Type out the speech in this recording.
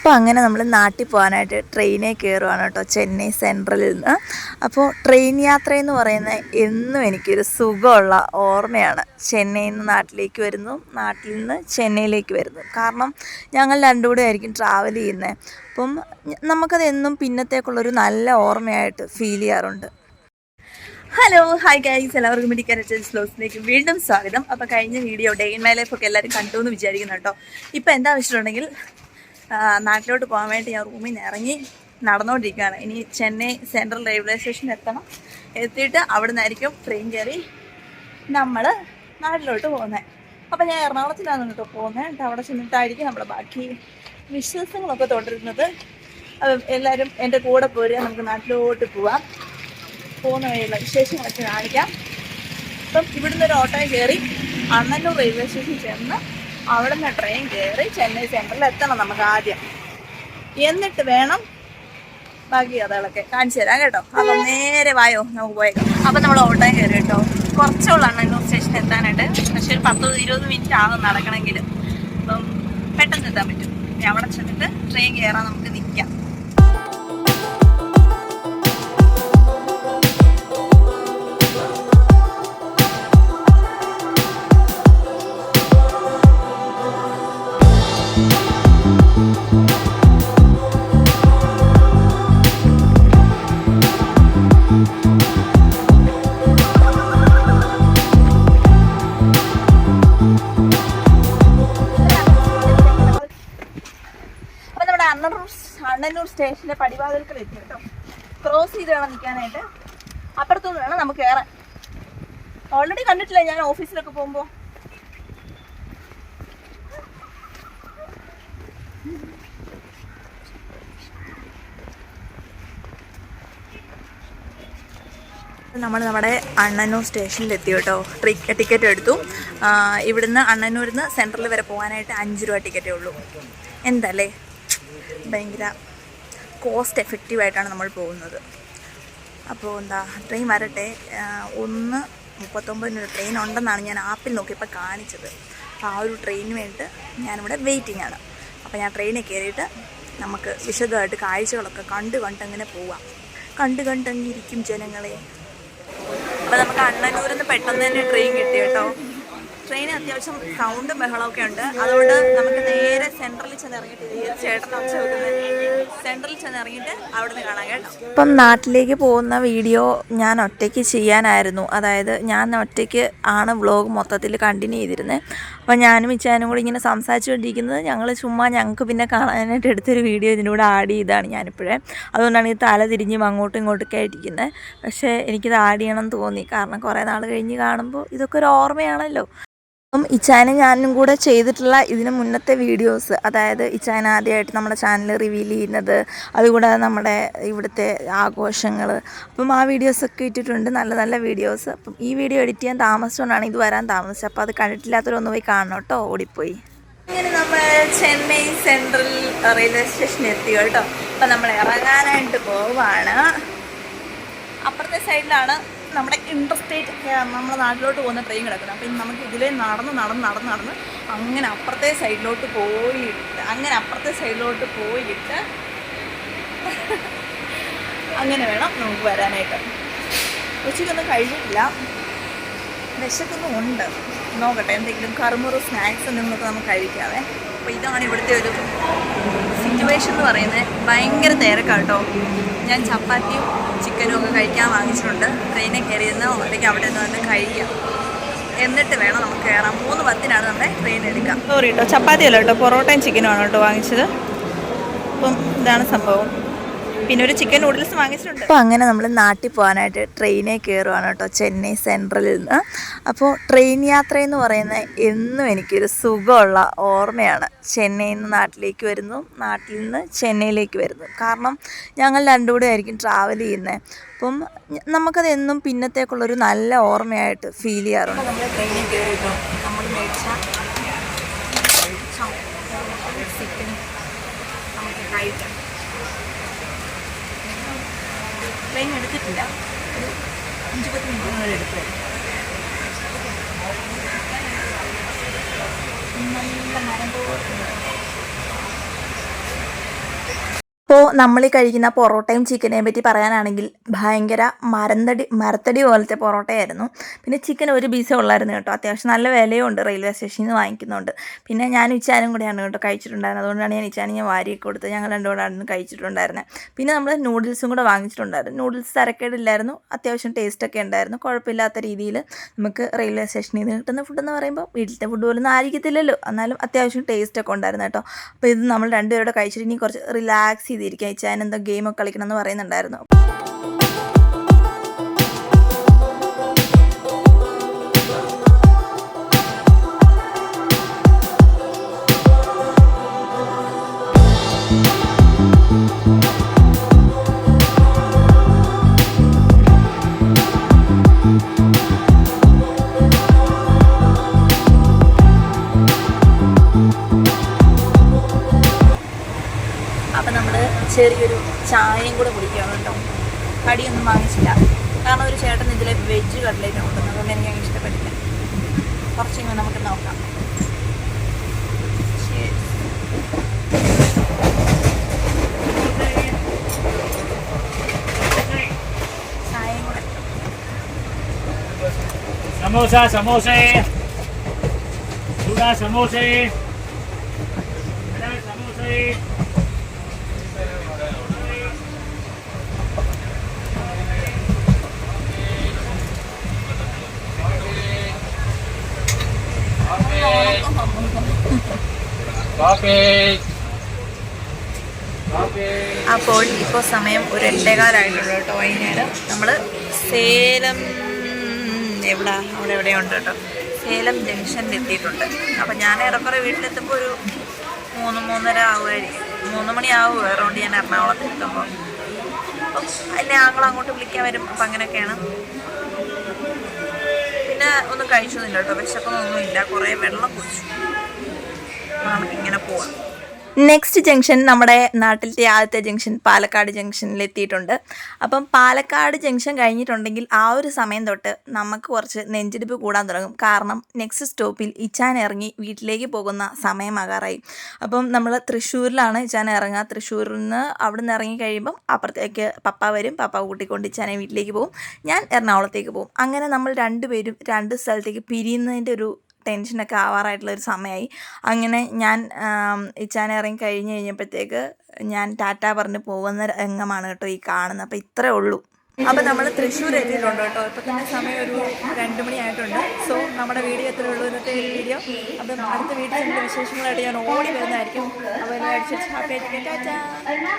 അപ്പോൾ അങ്ങനെ നമ്മൾ നാട്ടിൽ പോകാനായിട്ട് ട്രെയിനിൽ കയറുവാണ് കേട്ടോ ചെന്നൈ സെൻട്രലിൽ നിന്ന്. അപ്പോൾ ട്രെയിൻ യാത്ര എന്ന് പറയുന്നത് എന്നും എനിക്കൊരു സുഖമുള്ള ഓർമ്മയാണ്. ചെന്നൈയിൽ നിന്ന് നാട്ടിലേക്ക് വരുന്നു നാട്ടിൽ നിന്ന് ചെന്നൈയിലേക്ക് വരുന്നു. കാരണം ഞങ്ങൾ രണ്ടും കൂടെ ആയിരിക്കും ട്രാവൽ ചെയ്യുന്നത് അപ്പം നമുക്കത് എന്നും പിന്നത്തേക്കുള്ളൊരു നല്ല ഓർമ്മയായിട്ട് ഫീൽ ചെയ്യാറുണ്ട്. ഹലോ ഹായ് ഗൈസ് എല്ലാവർക്കും മെഡിക്കൽ സ്ലോസിലേക്ക് വീണ്ടും സ്വാഗതം. അപ്പോൾ കഴിഞ്ഞ video day in my life ഒക്കെ എല്ലാവരും കണ്ടു എന്ന് വിചാരിക്കുന്നു കേട്ടോ. ഇപ്പോൾ എന്താ വെച്ചിട്ടുണ്ടെങ്കിൽ നാട്ടിലോട്ട് പോകാൻ വേണ്ടി ഞാൻ റൂമിൽ നിന്ന് ഇറങ്ങി നടന്നുകൊണ്ടിരിക്കുകയാണ്. ഇനി ചെന്നൈ സെൻട്രൽ റെയിൽവേ സ്റ്റേഷനിൽ എത്തണം. എത്തിയിട്ട് അവിടെ നിന്നായിരിക്കും ട്രെയിൻ കയറി നമ്മൾ നാട്ടിലോട്ട് പോകുന്നത്. അപ്പം ഞാൻ എറണാകുളത്തിലാണ് കേട്ടോ പോകുന്നത്. അവിടെ ചെന്നിട്ടായിരിക്കും നമ്മൾ ബാക്കി വിശ്വാസങ്ങളൊക്കെ തുടരുന്നത്. എല്ലാവരും എന്റെ കൂടെ പോരുക നമുക്ക് നാട്ടിലോട്ട് പോവാം. പോകുന്ന വഴിയുള്ള വിശേഷങ്ങളൊക്കെ കാണിക്കാം. അപ്പം ഇവിടുന്ന് ഒരു ഓട്ടോയിൽ കയറി അണ്ണന്നൂർ റെയിൽവേ സ്റ്റേഷനിൽ ചെന്ന് അവിടെ നിന്ന് ട്രെയിൻ കയറി ചെന്നൈ സെൻട്രലിൽ എത്തണം നമുക്ക് ആദ്യം. എന്നിട്ട് വേണം ബാക്കി കഥകളൊക്കെ കാണിച്ചു തരാം കേട്ടോ. അപ്പം നേരെ വായോ നമുക്ക് പോയേക്കാം. അപ്പം നമ്മൾ ഓട്ടോ കയറി കേട്ടോ. കുറച്ചുള്ള അണ്ണന്നൂർ സ്റ്റേഷൻ എത്താനായിട്ട്. പക്ഷെ ഒരു പത്ത് ഇരുപത് മിനിറ്റ് ആകും നടക്കണമെങ്കിൽ അപ്പം പെട്ടെന്ന് എത്താൻ പറ്റും. അവിടെ ചെന്നിട്ട് ട്രെയിൻ കയറാൻ നമുക്ക് നിൽക്കാം നമ്മുടെ അണ്ണന്നൂർ സ്റ്റേഷന്റെ പടിവാതിൽക്കൽ എത്തി കേട്ടോ. ക്രോസ് ചെയ്ത് വേണം നിൽക്കാനായിട്ട്. അപ്പുറത്തുനിന്ന് വേണം നമുക്ക് കയറാൻ. ഓൾറെഡി കണ്ടിട്ടില്ല ഞാൻ ഓഫീസിലൊക്കെ പോകുമ്പോൾ നമ്മൾ നമ്മുടെ അണ്ണന്നൂർ സ്റ്റേഷനിൽ എത്തി കേട്ടോ. ടിക്കറ്റ് എടുത്തു. ഇവിടുന്ന് അണ്ണന്നൂരിൽ നിന്ന് സെൻട്രൽ വരെ പോകാനായിട്ട് അഞ്ച് രൂപ ടിക്കറ്റേ ഉള്ളൂ. എന്തല്ലേ? ഭയങ്കര കോസ്റ്റ് എഫക്റ്റീവായിട്ടാണ് നമ്മൾ പോകുന്നത്. അപ്പോൾ എന്താ ട്രെയിൻ വരട്ടെ. ഒന്ന് മുപ്പത്തൊമ്പതിന് ഒരു ട്രെയിൻ ഉണ്ടെന്നാണ് ഞാൻ ആപ്പിൽ നോക്കിയപ്പോൾ കാണിച്ചത്. അപ്പോൾ ആ ഒരു ട്രെയിനിന് വേണ്ടിയിട്ട് ഞാനിവിടെ വെയിറ്റിംഗ് ആണ്. അപ്പോൾ ഞാൻ ട്രെയിനിൽ കയറിയിട്ട് നമുക്ക് വിശദമായിട്ട് കാഴ്ചകളൊക്കെ കണ്ട് കണ്ടങ്ങനെ പോവാം. കണ്ട് കണ്ടങ്ങിരിക്കും ജനങ്ങളെ. അപ്പോൾ നമുക്ക് അണ്ണനൂരിൽ നിന്ന് പെട്ടെന്ന് തന്നെ ട്രെയിൻ കിട്ടി കേട്ടോ. ട്രെയിൻ അത്യാവശ്യം സൗണ്ടും ബഹളമൊക്കെ ഉണ്ട്. അതുകൊണ്ട് നമുക്ക് നേരെ സെൻട്രലിൽ ചെന്ന് ഇറങ്ങിയിട്ട് ചേട്ടൻ സെൻട്രലിൽ ചെന്ന് ഇറങ്ങിയിട്ട് അവിടെ നിന്ന് കാണാം കേട്ടോ. ഇപ്പം നാട്ടിലേക്ക് പോകുന്ന വീഡിയോ ഞാൻ ഒറ്റയ്ക്ക് ചെയ്യാനായിരുന്നു. അതായത് ഞാൻ ഒറ്റയ്ക്ക് ആണ് വ്ളോഗ് മൊത്തത്തിൽ കണ്ടിന്യൂ ചെയ്തിരുന്നത് അപ്പം ഞാനും ഇച്ചാനും കൂടി ഇങ്ങനെ സംസാരിച്ചുകൊണ്ടിരിക്കുന്നത് ഞങ്ങൾ ചുമ്മാ ഞങ്ങൾക്ക് പിന്നെ കാണാനായിട്ട് എടുത്തൊരു വീഡിയോ ഇതിന്റെ കൂടെ ആഡ് ചെയ്താണ് ഞാനിപ്പോഴേ. അതുകൊണ്ടാണ് ഈ തല തിരിഞ്ഞും അങ്ങോട്ടും ഇങ്ങോട്ടൊക്കെ ആയിട്ടിരിക്കുന്നത് പക്ഷേ എനിക്കിത് ആഡ് ചെയ്യണം എന്ന് തോന്നി. കാരണം കുറേ നാൾ കഴിഞ്ഞ് കാണുമ്പോൾ ഇതൊക്കെ ഒരു ഓർമ്മയാണല്ലോ. അപ്പം ഇച്ചായന ഞാനും കൂടെ ചെയ്തിട്ടുള്ള ഇതിന് മുന്നത്തെ വീഡിയോസ് അതായത് ഇച്ചാൻ ആദ്യമായിട്ട് നമ്മുടെ ചാനൽ റിവീൽ ചെയ്യുന്നത് അതുകൂടാതെ നമ്മുടെ ഇവിടുത്തെ ആഘോഷങ്ങൾ അപ്പം ആ വീഡിയോസൊക്കെ ഇട്ടിട്ടുണ്ട് നല്ല നല്ല വീഡിയോസ് അപ്പം ഈ വീഡിയോ എഡിറ്റ് ചെയ്യാൻ താമസിച്ചുകൊണ്ടാണ് ഇത് വരാൻ താമസിച്ചത്. അപ്പോൾ അത് കണ്ടിട്ടില്ലാത്തവരൊന്ന് പോയി കാണണം കേട്ടോ ഓടിപ്പോയി. അങ്ങനെ നമ്മൾ ചെന്നൈ സെൻട്രൽ റെയിൽവേ സ്റ്റേഷനിൽ എത്തി കേട്ടോ. അപ്പം നമ്മൾ ഇറങ്ങാനായിട്ട് പോവാണ്. അപ്പുറത്തെ സൈഡിലാണ് നമ്മുടെ ഇൻട്രസ്റ്റേറ്റ് നമ്മുടെ നാട്ടിലോട്ട് പോകുന്ന ട്രെയിൻ കിടക്കുന്നത് അപ്പം നമുക്ക് ഇതിലേ നടന്ന് നടന്ന് നടന്ന് നടന്ന് അങ്ങനെ അപ്പുറത്തെ സൈഡിലോട്ട് പോയിട്ട് അങ്ങനെ അപ്പുറത്തെ സൈഡിലോട്ട് പോയിട്ട് അങ്ങനെ വേണം നമുക്ക് വരാനായിട്ട്. ഉച്ചയ്ക്കൊന്നും കഴിഞ്ഞിട്ടില്ല. വിശക്കൊന്നും ഉണ്ട് നോക്കട്ടെ എന്തെങ്കിലും കറുമുറു സ്നാക്സ് എന്തെങ്കിലുമൊക്കെ നമുക്ക് കഴിക്കാവേ. അപ്പോൾ ഇതാണ് ഇവിടുത്തെ ഒരു സിറ്റുവേഷൻ എന്ന് പറയുന്നത്. ഭയങ്കര തിരക്കാട്ടോ. ഞാൻ ചപ്പാത്തിയും ചിക്കനും ഒക്കെ കഴിക്കാൻ വാങ്ങിച്ചിട്ടുണ്ട്. ട്രെയിനിൽ കയറിയിരുന്ന് ഒറ്റയ്ക്ക് അവിടെ നിന്ന് വന്ന് കഴിക്കാം. എന്നിട്ട് വേണം നമുക്ക് കയറാം മൂന്ന് പത്തിനാണ് നമ്മുടെ ട്രെയിൻ എടുക്കാം സോറി കേട്ടോ ചപ്പാത്തി അല്ല കേട്ടോ പൊറോട്ടയും ചിക്കനും ആണ് കേട്ടോ വാങ്ങിച്ചത്. അപ്പം ഇതാണ് സംഭവം. പിന്നെ ഒരു ചിക്കൻ നൂഡിൽസ് വാങ്ങിച്ചിട്ടുണ്ട്. അപ്പോൾ അങ്ങനെ നമ്മൾ നാട്ടിൽ പോകാനായിട്ട് ട്രെയിനിൽ കയറുവാണ് കേട്ടോ ചെന്നൈ സെൻട്രലിൽ നിന്ന്. അപ്പോൾ ട്രെയിൻ യാത്ര എന്ന് പറയുന്നത് എന്നും എനിക്കൊരു സുഖമുള്ള ഓർമ്മയാണ്. ചെന്നൈയിൽ നിന്ന് നാട്ടിലേക്ക് വരുന്നു നാട്ടിൽ നിന്ന് ചെന്നൈയിലേക്ക് വരുന്നു. കാരണം ഞങ്ങൾ രണ്ടുകൂടെ ആയിരിക്കും ട്രാവൽ ചെയ്യുന്നത് അപ്പം നമുക്കത് എന്നും പിന്നത്തേക്കുള്ളൊരു നല്ല ഓർമ്മയായിട്ട് ഫീൽ ചെയ്യാറുണ്ട്. നമ്മൾ ട്രെയിനിൽ കയറിയിട്ടോ നമ്മൾ മേടിച്ച ചിക്കനും നമുക്ക് കഴിക്കാം ട്രെയിൻ എടുത്തിട്ടില്ല. ഒരു അഞ്ച് പത്ത് മിനിറ്റിനുള്ളിൽ എടുത്തു നല്ല മരം പോലെ. നമ്മൾ ഈ കഴിക്കുന്ന പൊറോട്ടയും ചിക്കനെയും പറ്റി പറയാനാണെങ്കിൽ ഭയങ്കര മരന്തടി മരത്തടി പോലത്തെ പൊറോട്ടയായിരുന്നു. പിന്നെ ചിക്കൻ ഒരു പീസേ ഉള്ളായിരുന്നു കേട്ടോ. അത്യാവശ്യം നല്ല വിലയും ഉണ്ട് റെയിൽവേ സ്റ്റേഷനിൽ നിന്ന് വാങ്ങിക്കുന്നുണ്ട്. പിന്നെ ഞാൻ ഇച്ചാനും കൂടെയാണ് കേട്ടോ കഴിച്ചിട്ടുണ്ടായിരുന്നത്. അതുകൊണ്ടാണ് ഞാൻ ഇച്ചാനും ഞാൻ വാരിയൊക്കെ കൊടുത്ത് ഞങ്ങൾ രണ്ടുകൂടാണ് കഴിച്ചിട്ടുണ്ടായിരുന്നത് പിന്നെ നമ്മൾ നൂഡിൽസും കൂടെ വാങ്ങിച്ചിട്ടുണ്ടായിരുന്നു. നൂഡിൽസ് തരക്കേടില്ലായിരുന്നു. അത്യാവശ്യം ടേസ്റ്റൊക്കെ ഉണ്ടായിരുന്നു. കുഴപ്പമില്ലാത്ത രീതിയിൽ നമുക്ക് റെയിൽവേ സ്റ്റേഷനിൽ നിന്ന് കിട്ടുന്ന ഫുഡെന്ന് പറയുമ്പോൾ വീട്ടിലത്തെ ഫുഡ് പോലൊന്നും ആയിരിക്കത്തില്ലല്ലോ. എന്നാലും അത്യാവശ്യം ടേസ്റ്റൊക്കെ ഉണ്ടായിരുന്നു കേട്ടോ. അപ്പോൾ ഇത് നമ്മൾ രണ്ടുപേരോട് കഴിച്ചിട്ട് ഇനി കുറച്ച് റിലാക്സ് ചെയ്തിരിക്കാം. ഇച്ചാൻ എന്തോ ഗെയിമൊക്കെ കളിക്കണം എന്ന് പറയുന്നുണ്ടായിരുന്നു. ചെറിയൊരു ചായയും കൂടെ കുടിക്കുകയാണ് കേട്ടോ. കടിയൊന്നും വാങ്ങിച്ചില്ല. കാരണം ഒരു ചേട്ടൻ ഇതിലെ വെജ് കട്ട്ലേറ്റ് കൊണ്ടുവന്നു. അതുകൊണ്ട് എനിക്ക് അങ്ങനെ ഇഷ്ടപ്പെട്ടില്ല. കുറച്ചിങ്ങനെ നമുക്ക് നോക്കാം. സമോസ സമോസേ. സമോസേ. സമോസേ. അപ്പോൾ ഇപ്പോൾ സമയം ഒരു എട്ടേകാലായിട്ടുണ്ട് കേട്ടോ വൈകുന്നേരം. നമ്മൾ സേലം എവിടെ? അവിടെ എവിടെയുണ്ട് കേട്ടോ. സേലം ജംഗ്ഷനിൽ എത്തിയിട്ടുണ്ട്. അപ്പം ഞാൻ ഏറെക്കുറെ വീട്ടിലെത്തുമ്പോൾ ഒരു മൂന്ന് മൂന്നര ആവുമായിരിക്കും. മൂന്ന് മണിയാവും വേറെ കൊണ്ട് ഞാൻ എറണാകുളത്ത് എത്തുമ്പോൾ. അപ്പം അല്ലെ ആങ്ങൾ അങ്ങോട്ട് വിളിക്കാൻ വരും. അപ്പം അങ്ങനെയൊക്കെയാണ്. പിന്നെ ഒന്നും കഴിച്ചൊന്നുമില്ല കേട്ടോ. വിശപ്പൊന്നും ഒന്നുമില്ല കുറേ വെള്ളം കുടിച്ചു. നമുക്കിങ്ങനെ പോവാം. നെക്സ്റ്റ് ജംഗ്ഷൻ നമ്മുടെ നാട്ടിലത്തെ ആദ്യത്തെ ജംഗ്ഷൻ പാലക്കാട് ജംഗ്ഷനിൽ എത്തിയിട്ടുണ്ട്. അപ്പം പാലക്കാട് ജംഗ്ഷൻ കഴിഞ്ഞിട്ടുണ്ടെങ്കിൽ ആ ഒരു സമയം തൊട്ട് നമുക്ക് കുറച്ച് നെഞ്ചിടിപ്പ് കൂടാൻ തുടങ്ങും. കാരണം നെക്സ്റ്റ് സ്റ്റോപ്പിൽ ഇച്ചാൻ ഇറങ്ങി വീട്ടിലേക്ക് പോകുന്ന സമയമാകാറായി. അപ്പം നമ്മൾ തൃശ്ശൂരിലാണ് ഇച്ചാൻ ഇറങ്ങുക. തൃശ്ശൂരിൽ നിന്ന് അവിടെ നിന്ന് ഇറങ്ങി കഴിയുമ്പം അപ്പുറത്തേക്ക് പപ്പ വരും. പപ്പ കൂട്ടിക്കൊണ്ട് ഇച്ചാനെ വീട്ടിലേക്ക് പോകും. ഞാൻ എറണാകുളത്തേക്ക് പോകും. അങ്ങനെ നമ്മൾ രണ്ടുപേരും രണ്ട് സ്ഥലത്തേക്ക് പിരിയുന്നതിന്റെ ഒരു ടെൻഷനൊക്കെ ആവാറായിട്ടുള്ള ഒരു സമയമായി. അങ്ങനെ ഞാൻ ഇച്ചാനെ ഇറങ്ങി കഴിഞ്ഞ് കഴിഞ്ഞപ്പോഴത്തേക്ക് ഞാൻ ടാറ്റ പറഞ്ഞ് പോകുന്ന രംഗമാണ് കേട്ടോ ഈ കാണുന്നത്. അപ്പോൾ ഇത്രേ ഉള്ളൂ. അപ്പോൾ നമ്മൾ തൃശ്ശൂർ എത്തിയിട്ടുണ്ട് കേട്ടോ. ഇപ്പോൾ തന്നെ സമയം ഒരു രണ്ട് മണിയായിട്ടുണ്ട് സോ നമ്മുടെ വീഡിയോ എത്ര ഉള്ളൂ. ഇന്നത്തെ വീഡിയോ. അപ്പം അടുത്ത വീഡിയോ വിശേഷങ്ങളായിട്ട് ഞാൻ ഓടി വരുന്നതായിരിക്കും. അപ്പോൾ എല്ലാം അടിച്ചിട്ട് ഹാപ്പി ആയിട്ട്